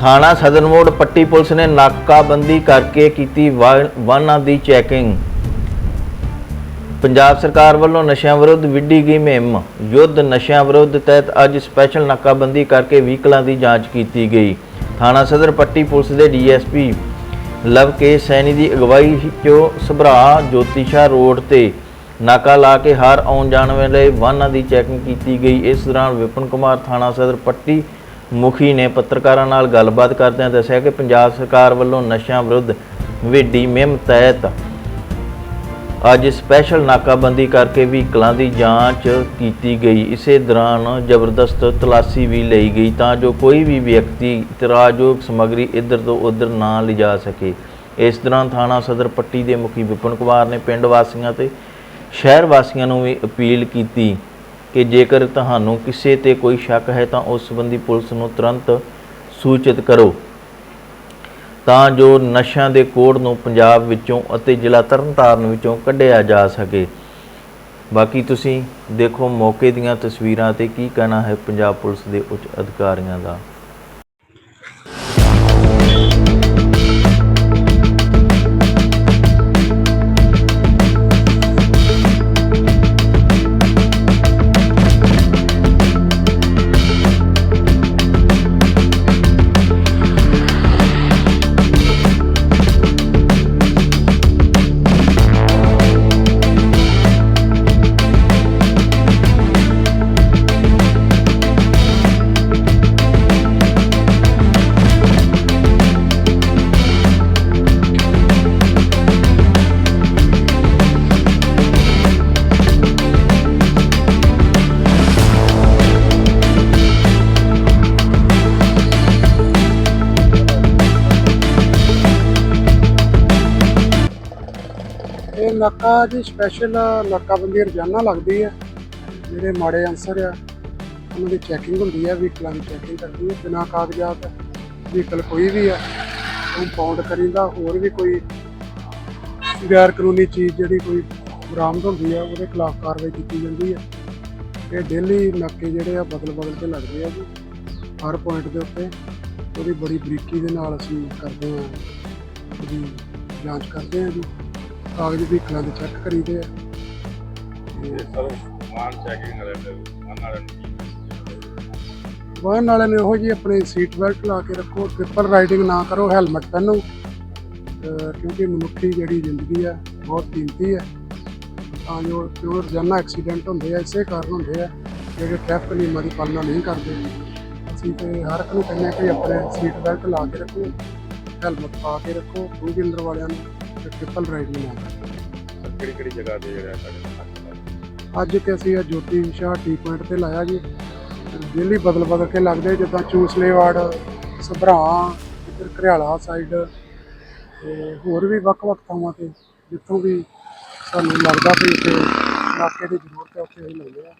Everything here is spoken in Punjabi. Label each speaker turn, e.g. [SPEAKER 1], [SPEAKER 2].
[SPEAKER 1] ਥਾਣਾ ਸਦਰ ਮੋੜ ਪੱਟੀ ਪੁਲਿਸ ਨੇ ਨਾਕਾਬੰਦੀ ਕਰਕੇ ਕੀਤੀ ਵਾ- ਵਾਹਨਾਂ ਦੀ ਚੈਕਿੰਗ। ਪੰਜਾਬ ਸਰਕਾਰ ਵੱਲੋਂ ਨਸ਼ਿਆਂ ਵਿਰੁੱਧ ਵਿੱਢੀ ਗਈ ਮੁਹਿੰਮ। ਯੁੱਧ ਨਸ਼ਿਆਂ ਵਿਰੁੱਧ ਤਹਿਤ ਅੱਜ ਸਪੈਸ਼ਲ ਨਾਕਾਬੰਦੀ ਕਰਕੇ ਵਹੀਕਲਾਂ ਦੀ ਜਾਂਚ ਕੀਤੀ ਗਈ। ਥਾਣਾ ਸਦਰ ਪੱਟੀ ਪੁਲਿਸ ਦੇ ਡੀਐਸਪੀ ਲਵ ਕੇ ਸੈਣੀ ਦੀ ਅਗਵਾਈ ਚੋਂ ਸਭਰਾ ਜੋਤੀਸ਼ਾ ਰੋਡ ਤੇ ਨਾਕਾ ਲਾ ਕੇ ਹਰ ਆਉਣ ਜਾਣ ਵੇਲੇ ਵਾਹਨਾਂ ਦੀ ਚੈਕਿੰਗ ਕੀਤੀ ਗਈ। ਇਸ ਦੌਰਾਨ ਵਿਪਨ ਕੁਮਾਰ ਥਾਣਾ ਸਦਰ ਪੱਟੀ ਮੁਖੀ ਨੇ ਪੱਤਰਕਾਰਾਂ ਨਾਲ ਗੱਲਬਾਤ ਕਰਦਿਆਂ ਦੱਸਿਆ ਕਿ ਪੰਜਾਬ ਸਰਕਾਰ ਵੱਲੋਂ ਨਸ਼ਿਆਂ ਵਿਰੁੱਧ ਵਿੱਢੀ ਮੁਹਿੰਮ ਤਹਿਤ ਅੱਜ ਸਪੈਸ਼ਲ ਨਾਕਾਬੰਦੀ ਕਰਕੇ ਵਹੀਕਲਾਂ ਦੀ ਜਾਂਚ ਕੀਤੀ ਗਈ। ਇਸੇ ਦੌਰਾਨ ਜ਼ਬਰਦਸਤ ਤਲਾਸ਼ੀ ਵੀ ਲਈ ਗਈ ਤਾਂ ਜੋ ਕੋਈ ਵੀ ਵਿਅਕਤੀ ਇਤਰਾਜ਼ਯੋਗ ਸਮੱਗਰੀ ਇੱਧਰ ਤੋਂ ਉੱਧਰ ਨਾ ਲਿਜਾ ਸਕੇ। ਇਸ ਦੌਰਾਨ ਥਾਣਾ ਸਦਰ ਪੱਟੀ ਦੇ ਮੁਖੀ ਵਿਪਨ ਕੁਮਾਰ ਨੇ ਪਿੰਡ ਵਾਸੀਆਂ ਤੇ ਸ਼ਹਿਰ ਵਾਸੀਆਂ ਨੂੰ ਵੀ ਅਪੀਲ ਕੀਤੀ। ਕਿ ਜੇਕਰ ਤੁਹਾਨੂੰ ਕਿਸੇ ਤੇ ਕੋਈ ਸ਼ੱਕ ਹੈ ਤਾਂ ਉਸ ਸੰਬੰਧੀ ਪੁਲਿਸ ਨੂੰ ਤੁਰੰਤ ਸੂਚਿਤ ਕਰੋ। ਤਾਂ ਜੋ ਨਸ਼ਿਆਂ ਦੇ ਕੋੜ ਨੂੰ ਪੰਜਾਬ ਵਿੱਚੋਂ ਅਤੇ ਜ਼ਿਲ੍ਹਾ ਤਰਨਤਾਰਨ ਵਿੱਚੋਂ ਕੱਢਿਆ ਜਾ ਸਕੇ। ਬਾਕੀ ਤੁਸੀਂ ਦੇਖੋ ਮੌਕੇ ਦੀਆਂ ਤਸਵੀਰਾਂ ਤੇ ਕੀ ਕਹਿਣਾ ਹੈ ਪੰਜਾਬ ਪੁਲਿਸ ਦੇ ਉੱਚ ਅਧਿਕਾਰੀਆਂ ਦਾ।
[SPEAKER 2] ਨਾਕਾ ਜੀ ਸਪੈਸ਼ਲ ਨਾਕਾਬੰਦੀ ਰੋਜ਼ਾਨਾ ਲੱਗਦੀ ਹੈ। ਜਿਹੜੇ ਮਾੜੇ ਅਨਸਰ ਆ, ਉਹਨਾਂ ਦੀ ਚੈਕਿੰਗ ਹੁੰਦੀ ਹੈ ਵਹੀਕਲਾਂ ਦੀ ਚੈਕਿੰਗ ਕਰਦੀ ਹੈ ਬਿਨਾਂ ਕਾਗਜ਼ਾਤ ਵਹੀਕਲ ਕੋਈ ਵੀ ਆ, ਉਹ ਪਾਉਂਡ ਕਰੀਂਦਾ, ਹੋਰ ਵੀ ਕੋਈ ਗੈਰ ਕਾਨੂੰਨੀ ਚੀਜ਼ ਜਿਹੜੀ ਕੋਈ ਬਰਾਮਦ ਹੁੰਦੀ ਹੈ ਉਹਦੇ ਖਿਲਾਫ ਕਾਰਵਾਈ ਕੀਤੀ ਜਾਂਦੀ ਹੈ ਇਹ ਡੇਲੀ ਨਾਕੇ ਜਿਹੜੇ ਆ ਬਦਲ ਬਦਲ ਕੇ ਲੱਗਦੇ ਆ ਜੀ। ਹਰ ਪੁਆਇੰਟ ਦੇ ਉੱਤੇ ਉਹਦੀ ਬੜੀ ਬਰੀਕੀ ਦੇ ਨਾਲ ਅਸੀਂ ਕਰਦੇ ਹਾਂ ਉਹਦੀ ਜਾਂਚ ਕਰਦੇ ਹਾਂ ਜੀ। ਕਾਗਜ਼ ਵਹੀਕਲਾਂ ਦੇ ਚੈੱਕ ਕਰੀਦੇ ਆ। ਤੇ
[SPEAKER 3] ਸਰ ਮਾਨ ਚੈਕਿੰਗ ਵਾਲੇ ਨੇ ਮਾਨ ਵਾਲੇ ਨੂੰ
[SPEAKER 2] ਵਾਹਨ ਵਾਲਿਆਂ ਨੇ ਇਹੋ ਜੀ ਆਪਣੀ ਸੀਟ ਬੈਲਟ ਲਾ ਕੇ ਰੱਖੋ ਟ੍ਰਿਪਲ ਰਾਈਡਿੰਗ ਨਾ ਕਰੋ ਹੈਲਮਟ ਪਹਿਨੋ। ਕਿਉਂਕਿ ਮਨੁੱਖੀ ਜਿਹੜੀ ਜ਼ਿੰਦਗੀ ਆ ਬਹੁਤ ਕੀਮਤੀ ਹੈ ਤਾਂ ਜੋ ਜੋ ਰੋਜ਼ਾਨਾ ਐਕਸੀਡੈਂਟ ਹੁੰਦੇ ਆ ਇਸੇ ਕਾਰਨ ਹੁੰਦੇ ਆ ਜਿਹੜੇ ਟ੍ਰੈਫਿਕ ਨਿਯਮਾਂ ਦੀ ਪਾਲਣਾ ਨਹੀਂ ਕਰਦੇ। ਅਸੀਂ ਤੇ ਹਰ ਇੱਕ ਨੂੰ ਕਹਿੰਦੇ ਕਿ ਆਪਣੇ ਸੀਟ ਬੈਲਟ ਲਾ ਕੇ ਰੱਖੋ। ਹੈਲਮਟ ਪਾ ਕੇ ਰੱਖੋ ਟੂ ਵੀਲਰ ਵਾਲਿਆਂ ਨੂੰ ਤੇ ਟ੍ਰਿਪਲ ਰਾਈਡਿੰਗ ਨਾ
[SPEAKER 3] ਸਰ ਕਿਹੜੀ ਕਿਹੜੀ ਜਗ੍ਹਾ ਤੇ ਜਿਹੜਾ ਸਾਡੇ
[SPEAKER 2] ਅੱਜ ਕਿ ਅਸੀਂ ਇਹ ਜੋਤੀ ਸ਼ਾਹ ਟੀ ਪੁਆਇੰਟ ਤੇ ਲਾਇਆ ਜੀ। ਡੇਲੀ ਬਦਲ ਬਦਲ ਕੇ ਲੱਗਦੇ ਜਿੱਦਾਂ ਚੂਸਲੇ ਵਾਰਡ ਸਭਰਾ ਇੱਧਰ ਘਰਿਆਲਾ ਸਾਈਡ ਤੇ ਹੋਰ ਵੀ ਵੱਖ-ਵੱਖ ਥਾਵਾਂ ਤੇ ਜਿੱਥੋਂ ਵੀ ਸਾਨੂੰ ਲੱਗਦਾ ਵੀ ਇੱਥੇ ਇਲਾਕੇ ਦੀ ਜ਼ਰੂਰਤ ਹੈ ਉੱਥੇ ਅਸੀਂ ਲਾਉਂਦੇ ਆ।